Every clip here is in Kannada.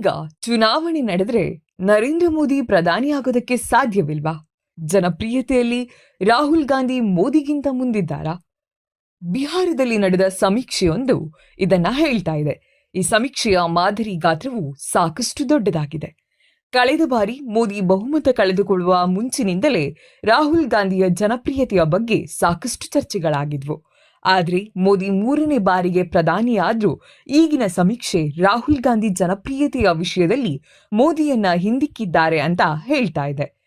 ಈಗ ಚುನಾವಣೆ ನಡೆದ್ರೆ ನರೇಂದ್ರ ಮೋದಿ ಪ್ರಧಾನಿಯಾಗೋದಕ್ಕೆ ಸಾಧ್ಯವಿಲ್ವಾ? ಜನಪ್ರಿಯತೆಯಲ್ಲಿ ರಾಹುಲ್ ಗಾಂಧಿ ಮೋದಿಗಿಂತ ಮುಂದಿದ್ದಾರಾ? ಬಿಹಾರದಲ್ಲಿ ನಡೆದ ಸಮೀಕ್ಷೆಯೊಂದು ಇದನ್ನ ಹೇಳ್ತಾ ಇದೆ. ಈ ಸಮೀಕ್ಷೆಯ ಮಾದರಿ ಗಾತ್ರವು ಸಾಕಷ್ಟು ದೊಡ್ಡದಾಗಿದೆ. ಕಳೆದ ಬಾರಿ ಮೋದಿ ಬಹುಮತ ಕಳೆದುಕೊಳ್ಳುವ ಮುಂಚಿನಿಂದಲೇ ರಾಹುಲ್ ಗಾಂಧಿಯ ಜನಪ್ರಿಯತೆಯ ಬಗ್ಗೆ ಸಾಕಷ್ಟು ಚರ್ಚೆಗಳಾಗಿದ್ವು. ಆದ್ರೆ ಮೋದಿ ಮೂರನೇ ಬಾರಿಗೆ ಪ್ರಧಾನಿಯಾದರೂ ಈಗಿನ ಸಮೀಕ್ಷೆ ರಾಹುಲ್ ಗಾಂಧಿ ಜನಪ್ರಿಯತೆಯ ವಿಷಯದಲ್ಲಿ ಮೋದಿಯನ್ನ ಹಿಂದಿಕ್ಕಿದ್ದಾರೆ ಅಂತ ಹೇಳ್ತಾ ಇದೆ.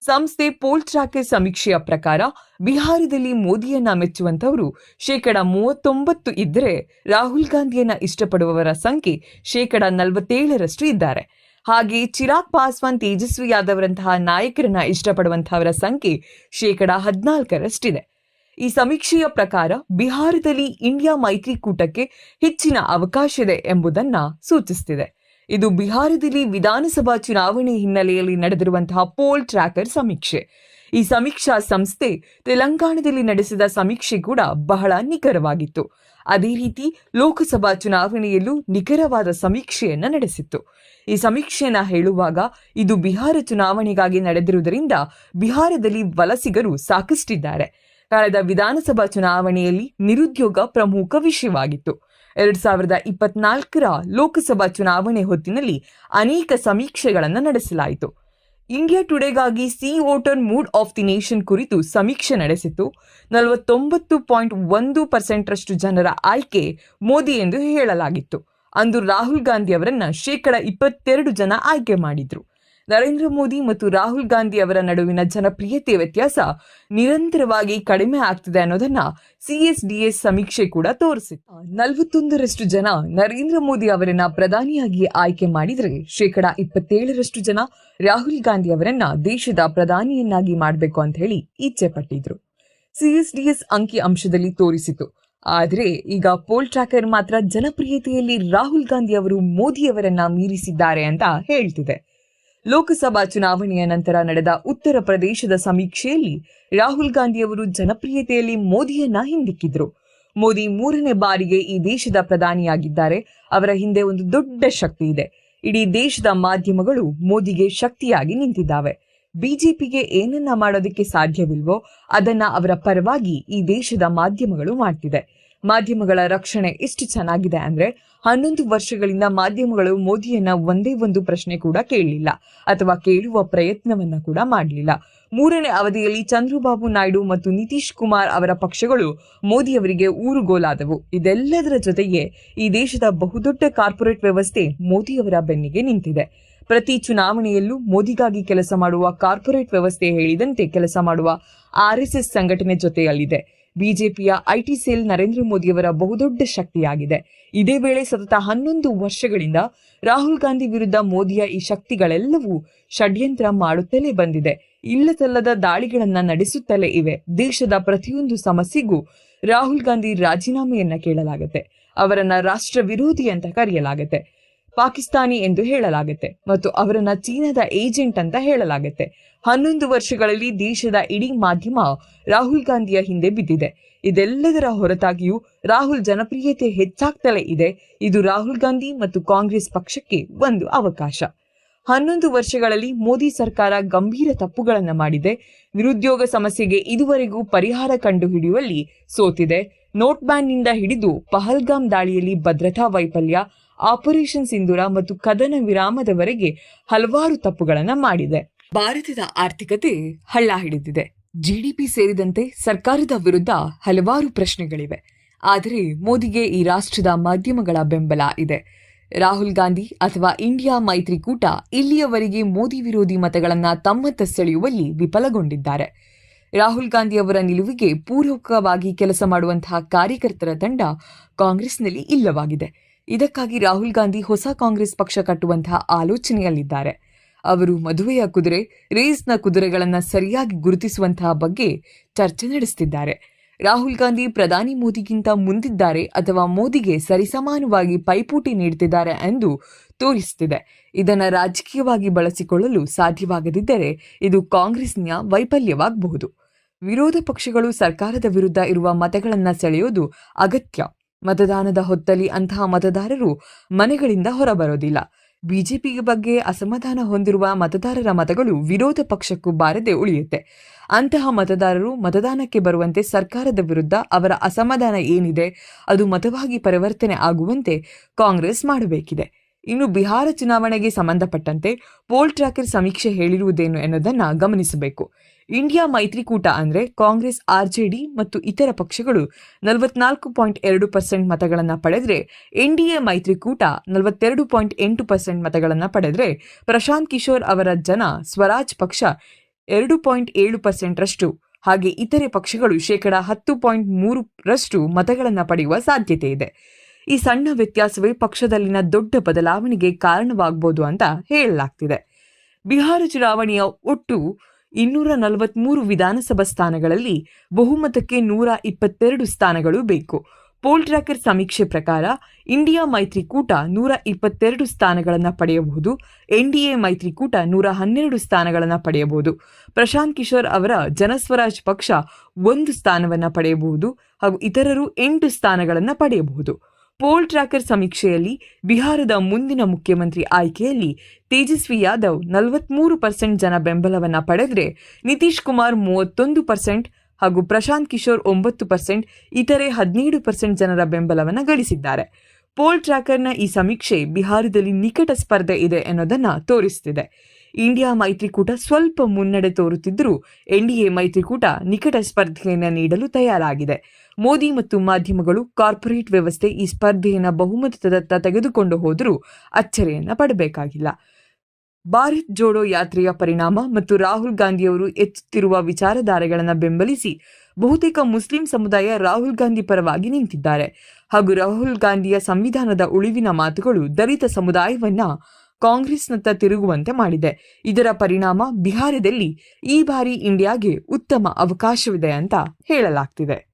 ಸಂಸ್ಥೆ ಪೋಲ್ ಟ್ರಾಕರ್ ಸಮೀಕ್ಷೆಯ ಪ್ರಕಾರ ಬಿಹಾರದಲ್ಲಿ ಮೋದಿಯನ್ನ ಮೆಚ್ಚುವಂತವರು ಶೇಕಡ ಮೂವತ್ತೊಂಬತ್ತು ಇದ್ದರೆ ರಾಹುಲ್ ಗಾಂಧಿಯನ್ನ ಇಷ್ಟಪಡುವವರ ಸಂಖ್ಯೆ ಶೇಕಡ ನಲವತ್ತೇಳರಷ್ಟು ಇದ್ದಾರೆ. ಹಾಗೆ ಚಿರಾಗ್ ಪಾಸ್ವಾನ್ ತೇಜಸ್ವಿ ಯಾದವ್ರಂತಹ ನಾಯಕರನ್ನ ಇಷ್ಟಪಡುವಂತಹವರ ಸಂಖ್ಯೆ ಶೇಕಡ ಹದಿನಾಲ್ಕರಷ್ಟಿದೆ. ಈ ಸಮೀಕ್ಷೆಯ ಪ್ರಕಾರ ಬಿಹಾರದಲ್ಲಿ ಇಂಡಿಯಾ ಮೈತ್ರಿಕೂಟಕ್ಕೆ ಹೆಚ್ಚಿನ ಅವಕಾಶವಿದೆ ಎಂಬುದನ್ನ ಸೂಚಿಸುತ್ತಿದೆ ಇದು ಬಿಹಾರದಲ್ಲಿ ವಿಧಾನಸಭಾ ಚುನಾವಣೆ ಹಿನ್ನೆಲೆಯಲ್ಲಿ ನಡೆದಿರುವಂತಹ ಪೋಲ್ ಟ್ರ್ಯಾಕರ್ ಸಮೀಕ್ಷೆ. ಈ ಸಮೀಕ್ಷಾ ಸಂಸ್ಥೆ ತೆಲಂಗಾಣದಲ್ಲಿ ನಡೆಸಿದ ಸಮೀಕ್ಷೆ ಕೂಡ ಬಹಳ ನಿಖರವಾಗಿತ್ತು. ಅದೇ ರೀತಿ ಲೋಕಸಭಾ ಚುನಾವಣೆಯಲ್ಲೂ ನಿಖರವಾದ ಸಮೀಕ್ಷೆಯನ್ನ ನಡೆಸಿತ್ತು. ಈ ಸಮೀಕ್ಷೆಯನ್ನ ಹೇಳುವಾಗ ಇದು ಬಿಹಾರ ಚುನಾವಣೆಗಾಗಿ ನಡೆದಿರುವುದರಿಂದ ಬಿಹಾರದಲ್ಲಿ ವಲಸಿಗರು ಸಾಕಷ್ಟಿದ್ದಾರೆ. ಕಳೆದ ವಿಧಾನಸಭಾ ಚುನಾವಣೆಯಲ್ಲಿ ನಿರುದ್ಯೋಗ ಪ್ರಮುಖ ವಿಷಯವಾಗಿತ್ತು. ಎರಡ್ ಸಾವಿರದ ಇಪ್ಪತ್ನಾಲ್ಕರ ಲೋಕಸಭಾ ಚುನಾವಣೆ ಹೊತ್ತಿನಲ್ಲಿ ಅನೇಕ ಸಮೀಕ್ಷೆಗಳನ್ನು ನಡೆಸಲಾಯಿತು. India ಟುಡೇಗಾಗಿ C voter mood of the nation ಕುರಿತು ಸಮೀಕ್ಷೆ ನಡೆಸಿತು ನಲವತ್ತೊಂಬತ್ತು ಪಾಯಿಂಟ್ ಒಂದು ಪರ್ಸೆಂಟ್ರಷ್ಟು ಜನರ ಆಯ್ಕೆ ಮೋದಿ ಎಂದು ಹೇಳಲಾಗಿತ್ತು. ಅಂದು ರಾಹುಲ್ ಗಾಂಧಿ ಅವರನ್ನ ಶೇಕಡ ಇಪ್ಪತ್ತೆರಡು ಜನ ಆಯ್ಕೆ ಮಾಡಿದ್ರು. ನರೇಂದ್ರ ಮೋದಿ ಮತ್ತು ರಾಹುಲ್ ಗಾಂಧಿ ಅವರ ನಡುವಿನ ಜನಪ್ರಿಯತೆ ವ್ಯತ್ಯಾಸ ನಿರಂತರವಾಗಿ ಕಡಿಮೆ ಆಗ್ತಿದೆ ಅನ್ನೋದನ್ನ ಸಿಎಸ್ಡಿಎಸ್ ಸಮೀಕ್ಷೆ ಕೂಡ ತೋರಿಸಿತ್ತು. ನಲವತ್ತೊಂದರಷ್ಟು ಜನ ನರೇಂದ್ರ ಮೋದಿ ಅವರನ್ನ ಪ್ರಧಾನಿಯಾಗಿ ಆಯ್ಕೆ ಮಾಡಿದರೆ ಶೇಕಡಾ ಇಪ್ಪತ್ತೇಳರಷ್ಟು ಜನ ರಾಹುಲ್ ಗಾಂಧಿ ಅವರನ್ನ ದೇಶದ ಪ್ರಧಾನಿಯನ್ನಾಗಿ ಮಾಡಬೇಕು ಅಂತ ಹೇಳಿ ಇಚ್ಛೆ ಪಟ್ಟಿದ್ರು ಸಿಎಸ್ಡಿಎಸ್ ಅಂಕಿ ಅಂಶದಲ್ಲಿ ತೋರಿಸಿತು ಆದರೆ ಈಗ ಪೋಲ್ ಟ್ರ್ಯಾಕರ್ ಮಾತ್ರ ಜನಪ್ರಿಯತೆಯಲ್ಲಿ ರಾಹುಲ್ ಗಾಂಧಿ ಅವರು ಮೋದಿಯವರನ್ನ ಮೀರಿಸಿದ್ದಾರೆ ಅಂತ ಹೇಳ್ತಿದೆ. ಲೋಕಸಭಾ ಚುನಾವಣೆಯ ನಂತರ ನಡೆದ ಉತ್ತರ ಪ್ರದೇಶದ ಸಮೀಕ್ಷೆಯಲ್ಲಿ ರಾಹುಲ್ ಗಾಂಧಿ ಅವರು ಜನಪ್ರಿಯತೆಯಲ್ಲಿ ಮೋದಿಯನ್ನ ಹಿಂದಿಕ್ಕಿದ್ರು. ಮೋದಿ ಮೂರನೇ ಬಾರಿಗೆ ಈ ದೇಶದ ಪ್ರಧಾನಿಯಾಗಿದ್ದಾರೆ. ಅವರ ಹಿಂದೆ ಒಂದು ದೊಡ್ಡ ಶಕ್ತಿ ಇದೆ. ಇಡೀ ದೇಶದ ಮಾಧ್ಯಮಗಳು ಮೋದಿಗೆ ಶಕ್ತಿಯಾಗಿ ನಿಂತಿದ್ದಾವೆ. ಬಿಜೆಪಿಗೆ ಏನನ್ನ ಮಾಡೋದಕ್ಕೆ ಸಾಧ್ಯವಿಲ್ವೋ ಅದನ್ನ ಅವರ ಪರವಾಗಿ ಈ ದೇಶದ ಮಾಧ್ಯಮಗಳು ಮಾಡ್ತಿದೆ. ಮಾಧ್ಯಮಗಳ ರಕ್ಷಣೆ ಇಷ್ಟು ಚೆನ್ನಾಗಿದೆ ಅಂದ್ರೆ ಹನ್ನೊಂದು ವರ್ಷಗಳಿಂದ ಮಾಧ್ಯಮಗಳು ಮೋದಿಯನ್ನ ಒಂದೇ ಒಂದು ಪ್ರಶ್ನೆ ಕೂಡ ಕೇಳಲಿಲ್ಲ ಅಥವಾ ಕೇಳುವ ಪ್ರಯತ್ನವನ್ನ ಕೂಡ ಮಾಡಲಿಲ್ಲ. ಮೂರನೇ ಅವಧಿಯಲ್ಲಿ ಚಂದ್ರಬಾಬು ನಾಯ್ಡು ಮತ್ತು ನಿತೀಶ್ ಕುಮಾರ್ ಅವರ ಪಕ್ಷಗಳು ಮೋದಿ ಅವರಿಗೆ ಊರುಗೋಲಾದವು. ಇದೆಲ್ಲದರ ಜೊತೆಗೆ ಈ ದೇಶದ ಬಹುದೊಡ್ಡ ಕಾರ್ಪೊರೇಟ್ ವ್ಯವಸ್ಥೆ ಮೋದಿಯವರ ಬೆನ್ನಿಗೆ ನಿಂತಿದೆ. ಪ್ರತಿ ಚುನಾವಣೆಯಲ್ಲೂ ಮೋದಿಗಾಗಿ ಕೆಲಸ ಮಾಡುವ ಕಾರ್ಪೊರೇಟ್ ವ್ಯವಸ್ಥೆ ಹೇಳಿದಂತೆ ಕೆಲಸ ಮಾಡುವ ಆರ್ಎಸ್ಎಸ್ ಸಂಘಟನೆ ಜೊತೆಯಲ್ಲಿದೆ. ಬಿಜೆಪಿಯ ಐಟಿ ಸೆಲ್ ನರೇಂದ್ರ ಮೋದಿಯವರ ಬಹುದೊಡ್ಡ ಶಕ್ತಿಯಾಗಿದೆ. ಇದೇ ವೇಳೆ ಸತತ ಹನ್ನೊಂದು ವರ್ಷಗಳಿಂದ ರಾಹುಲ್ ಗಾಂಧಿ ವಿರುದ್ಧ ಮೋದಿಯ ಈ ಶಕ್ತಿಗಳೆಲ್ಲವೂ ಷಡ್ಯಂತ್ರ ಮಾಡುತ್ತಲೇ ಬಂದಿದೆ. ಇಲ್ಲದಲ್ಲದ ದಾಳಿಗಳನ್ನ ನಡೆಸುತ್ತಲೇ ಇವೆ. ದೇಶದ ಪ್ರತಿಯೊಂದು ಸಮಸ್ಯೆಗೂ ರಾಹುಲ್ ಗಾಂಧಿ ರಾಜೀನಾಮೆಯನ್ನ ಕೇಳಲಾಗುತ್ತೆ. ಅವರನ್ನ ರಾಷ್ಟ್ರ ವಿರೋಧಿ ಅಂತ ಕರೆಯಲಾಗುತ್ತೆ. ಪಾಕಿಸ್ತಾನಿ ಎಂದು ಹೇಳಲಾಗುತ್ತೆ ಮತ್ತು ಅವರನ್ನ ಚೀನಾದ ಏಜೆಂಟ್ ಅಂತ ಹೇಳಲಾಗುತ್ತೆ. ಹನ್ನೊಂದು ವರ್ಷಗಳಲ್ಲಿ ದೇಶದ ಇಡೀ ಮಾಧ್ಯಮ ರಾಹುಲ್ ಗಾಂಧಿಯ ಹಿಂದೆ ಬಿದ್ದಿದೆ. ಇದೆಲ್ಲದರ ಹೊರತಾಗಿಯೂ ರಾಹುಲ್ ಜನಪ್ರಿಯತೆ ಹೆಚ್ಚಾಗ್ತಲೇ ಇದೆ. ಇದು ರಾಹುಲ್ ಗಾಂಧಿ ಮತ್ತು ಕಾಂಗ್ರೆಸ್ ಪಕ್ಷಕ್ಕೆ ಒಂದು ಅವಕಾಶ. ಹನ್ನೊಂದು ವರ್ಷಗಳಲ್ಲಿ ಮೋದಿ ಸರ್ಕಾರ ಗಂಭೀರ ತಪ್ಪುಗಳನ್ನು ಮಾಡಿದೆ. ನಿರುದ್ಯೋಗ ಸಮಸ್ಯೆಗೆ ಇದುವರೆಗೂ ಪರಿಹಾರ ಕಂಡುಹಿಡಿಯುವಲ್ಲಿ ಸೋತಿದೆ. ನೋಟ್ ಬ್ಯಾನ್ನಿಂದ ಹಿಡಿದು ಪಹಲ್ಗಾಮ್ ದಾಳಿಯಲ್ಲಿ ಭದ್ರತಾ ವೈಫಲ್ಯ ಆಪರೇಷನ್ ಸಿಂಧೂರ ಮತ್ತು ಕದನ ವಿರಾಮದವರೆಗೆ ಹಲವಾರು ತಪ್ಪುಗಳನ್ನು ಮಾಡಿದೆ. ಭಾರತದ ಆರ್ಥಿಕತೆ ಹಳ್ಳ ಹಿಡಿದಿದೆ. ಜಿಡಿಪಿ ಸೇರಿದಂತೆ ಸರ್ಕಾರದ ವಿರುದ್ಧ ಹಲವಾರು ಪ್ರಶ್ನೆಗಳಿವೆ. ಆದರೆ ಮೋದಿಗೆ ಈ ರಾಷ್ಟ್ರದ ಮಾಧ್ಯಮಗಳ ಬೆಂಬಲ ಇದೆ. ರಾಹುಲ್ ಗಾಂಧಿ ಅಥವಾ ಇಂಡಿಯಾ ಮೈತ್ರಿಕೂಟ ಇಲ್ಲಿಯವರೆಗೆ ಮೋದಿ ವಿರೋಧಿ ಮತಗಳನ್ನು ತಮ್ಮತ್ತ ಸೆಳೆಯುವಲ್ಲಿ ವಿಫಲಗೊಂಡಿದ್ದಾರೆ. ರಾಹುಲ್ ಗಾಂಧಿ ಅವರ ನಿಲುವಿಗೆ ಪೂರಕವಾಗಿ ಕೆಲಸ ಮಾಡುವಂತಹ ಕಾರ್ಯಕರ್ತರ ತಂಡ ಕಾಂಗ್ರೆಸ್ನಲ್ಲಿ ಇಲ್ಲವಾಗಿದೆ. ಇದಕ್ಕಾಗಿ ರಾಹುಲ್ ಗಾಂಧಿ ಹೊಸ ಕಾಂಗ್ರೆಸ್ ಪಕ್ಷ ಕಟ್ಟುವಂತಹ ಆಲೋಚನೆಯಲ್ಲಿದ್ದಾರೆ. ಅವರು ಮದುವೆಯ ಕುದುರೆ, ರೇಸ್ನ ಕುದುರೆಗಳನ್ನು ಸರಿಯಾಗಿ ಗುರುತಿಸುವಂತಹ ಬಗ್ಗೆ ಚರ್ಚೆ ನಡೆಸುತ್ತಿದ್ದಾರೆ ರಾಹುಲ್ ಗಾಂಧಿ ಪ್ರಧಾನಿ ಮೋದಿಗಿಂತ ಮುಂದಿದ್ದಾರೆ ಅಥವಾ ಮೋದಿಗೆ ಸರಿಸಮಾನವಾಗಿ ಪೈಪೋಟಿ ನೀಡುತ್ತಿದ್ದಾರೆ ಎಂದು ತೋರಿಸುತ್ತಿದೆ ಇದನ್ನು ರಾಜಕೀಯವಾಗಿ ಬಳಸಿಕೊಳ್ಳಲು ಸಾಧ್ಯವಾಗದಿದ್ದರೆ ಇದು ಕಾಂಗ್ರೆಸ್ನ ವೈಫಲ್ಯವಾಗಬಹುದು. ವಿರೋಧ ಪಕ್ಷಗಳು ಸರ್ಕಾರದ ವಿರುದ್ಧ ಇರುವ ಮತಗಳನ್ನು ಸೆಳೆಯೋದು ಅಗತ್ಯ. ಮತದಾನದ ಹೊತ್ತಲ್ಲಿ ಅಂತಹ ಮತದಾರರು ಮನೆಗಳಿಂದ ಹೊರಬರೋದಿಲ್ಲ. ಬಿಜೆಪಿ ಬಗ್ಗೆ ಅಸಮಾಧಾನ ಹೊಂದಿರುವ ಮತದಾರರ ಮತಗಳು ವಿರೋಧ ಪಕ್ಷಕ್ಕೂ ಬಾರದೆ ಉಳಿಯುತ್ತೆ. ಅಂತಹ ಮತದಾರರು ಮತದಾನಕ್ಕೆ ಬರುವಂತೆ ಸರ್ಕಾರದ ವಿರುದ್ಧ ಅವರ ಅಸಮಾಧಾನ ಏನಿದೆ, ಅದು ಮತವಾಗಿ ಪರಿವರ್ತನೆ ಆಗುವಂತೆ ಕಾಂಗ್ರೆಸ್ ಮಾಡಬೇಕಿದೆ. ಇನ್ನು ಬಿಹಾರ ಚುನಾವಣೆಗೆ ಸಂಬಂಧಪಟ್ಟಂತೆ ಪೋಲ್ ಟ್ರ್ಯಾಕರ್ ಸಮೀಕ್ಷೆ ಹೇಳಿರುವುದೇನು ಎನ್ನುವುದನ್ನು ಗಮನಿಸಬೇಕು. ಇಂಡಿಯಾ ಮೈತ್ರಿಕೂಟ ಅಂದರೆ ಕಾಂಗ್ರೆಸ್ ಆರ್ಜೆಡಿ ಮತ್ತು ಇತರ ಪಕ್ಷಗಳು. ನಲವತ್ನಾಲ್ಕು ಪಾಯಿಂಟ್ ಎರಡು ಪರ್ಸೆಂಟ್ ಮತಗಳನ್ನು ಪಡೆದರೆ ಎನ್ಡಿಎ ಮೈತ್ರಿಕೂಟ ನಲವತ್ತೆರಡು ಪಾಯಿಂಟ್ ಎಂಟು ಪರ್ಸೆಂಟ್ ಮತಗಳನ್ನು ಪಡೆದರೆ ಪ್ರಶಾಂತ್ ಕಿಶೋರ್ ಅವರ ಜನ ಸ್ವರಾಜ್ ಪಕ್ಷ ಎರಡು ಪಾಯಿಂಟ್ ಏಳು ಪರ್ಸೆಂಟ್ ರಷ್ಟು. ಹಾಗೆ ಇತರೆ ಪಕ್ಷಗಳು ಶೇಕಡ ಹತ್ತು ಪಾಯಿಂಟ್ ಮೂರು ರಷ್ಟು ಮತಗಳನ್ನು ಪಡೆಯುವ ಸಾಧ್ಯತೆ ಇದೆ. ಈ ಸಣ್ಣ ವ್ಯತ್ಯಾಸವೇ ಪಕ್ಷದಲ್ಲಿನ ದೊಡ್ಡ ಬದಲಾವಣೆಗೆ ಕಾರಣವಾಗಬಹುದು ಅಂತ ಹೇಳಲಾಗ್ತಿದೆ. ಬಿಹಾರ ಚುನಾವಣೆಯ ಒಟ್ಟು ಇನ್ನೂರ ನಲವತ್ಮೂರು ವಿಧಾನಸಭಾ ಸ್ಥಾನಗಳಲ್ಲಿ ಬಹುಮತಕ್ಕೆ ನೂರ ಇಪ್ಪತ್ತೆರಡು ಸ್ಥಾನಗಳು ಬೇಕು. ಪೋಲ್ ಟ್ರ್ಯಾಕರ್ ಸಮೀಕ್ಷೆ ಪ್ರಕಾರ ಇಂಡಿಯಾ ಮೈತ್ರಿಕೂಟ ನೂರ ಇಪ್ಪತ್ತೆರಡು ಸ್ಥಾನಗಳನ್ನು ಪಡೆಯಬಹುದು. ಎನ್ಡಿಎ ಮೈತ್ರಿಕೂಟ ನೂರ ಹನ್ನೆರಡು ಸ್ಥಾನಗಳನ್ನು ಪಡೆಯಬಹುದು. ಪ್ರಶಾಂತ್ ಕಿಶೋರ್ ಅವರ ಜನಸ್ವರಾಜ್ ಪಕ್ಷ ಒಂದು ಸ್ಥಾನವನ್ನು ಪಡೆಯಬಹುದು ಹಾಗೂ ಇತರರು ಎಂಟು ಸ್ಥಾನಗಳನ್ನು ಪಡೆಯಬಹುದು. ಪೋಲ್ ಟ್ರ್ಯಾಕರ್ ಸಮೀಕ್ಷೆಯಲ್ಲಿ ಬಿಹಾರದ ಮುಂದಿನ ಮುಖ್ಯಮಂತ್ರಿ ಆಯ್ಕೆಯಲ್ಲಿ ತೇಜಸ್ವಿ ಯಾದವ್ ನಲವತ್ಮೂರು ಪರ್ಸೆಂಟ್ ಜನ ಬೆಂಬಲವನ್ನು ಪಡೆದರೆ ನಿತೀಶ್ ಕುಮಾರ್ ಮೂವತ್ತೊಂದು ಪರ್ಸೆಂಟ್ ಹಾಗೂ ಪ್ರಶಾಂತ್ ಕಿಶೋರ್ ಒಂಬತ್ತು ಪರ್ಸೆಂಟ್, ಇತರೆ ಹದಿನೇಳು ಪರ್ಸೆಂಟ್ ಜನರ ಬೆಂಬಲವನ್ನು ಗಳಿಸಿದ್ದಾರೆ. ಪೋಲ್ ಟ್ರ್ಯಾಕರ್ನ ಈ ಸಮೀಕ್ಷೆ ಬಿಹಾರದಲ್ಲಿ ನಿಕಟ ಸ್ಪರ್ಧೆ ಇದೆ ಅನ್ನೋದನ್ನ ತೋರಿಸ್ತಿದೆ. ಇಂಡಿಯಾ ಮೈತ್ರಿಕೂಟ ಸ್ವಲ್ಪ ಮುನ್ನಡೆ ತೋರುತ್ತಿದ್ದರೂ ಎನ್ಡಿಎ ಮೈತ್ರಿಕೂಟ ನಿಕಟ ಸ್ಪರ್ಧೆಯನ್ನು ನೀಡಲು ತಯಾರಾಗಿದೆ. ಮೋದಿ ಮತ್ತು ಮಾಧ್ಯಮಗಳು ಕಾರ್ಪೊರೇಟ್ ವ್ಯವಸ್ಥೆ ಈ ಸ್ಪರ್ಧೆಯನ್ನು ಬಹುಮತದತ್ತ ತೆಗೆದುಕೊಂಡು ಹೋದರೂ ಅಚ್ಚರಿಯನ್ನು ಪಡಬೇಕಾಗಿಲ್ಲ. ಭಾರತ್ ಜೋಡೋ ಯಾತ್ರೆಯ ಪರಿಣಾಮ ಮತ್ತು ರಾಹುಲ್ ಗಾಂಧಿಯವರು ಎತ್ತುತ್ತಿರುವ ವಿಚಾರಧಾರೆಗಳನ್ನು ಬೆಂಬಲಿಸಿ ಬಹುತೇಕ ಮುಸ್ಲಿಂ ಸಮುದಾಯ ರಾಹುಲ್ ಗಾಂಧಿ ಪರವಾಗಿ ನಿಂತಿದ್ದಾರೆ. ಹಾಗೂ ರಾಹುಲ್ ಗಾಂಧಿಯ ಸಂವಿಧಾನದ ಉಳಿವಿನ ಮಾತುಗಳು ದಲಿತ ಸಮುದಾಯವನ್ನ ಕಾಂಗ್ರೆಸ್ನತ್ತ ತಿರುಗುವಂತೆ ಮಾಡಿದೆ. ಇದರ ಪರಿಣಾಮ ಬಿಹಾರದಲ್ಲಿ ಈ ಬಾರಿ ಇಂಡಿಯಾಗೆ ಉತ್ತಮ ಅವಕಾಶವಿದೆ ಅಂತ ಹೇಳಲಾಗ್ತಿದೆ.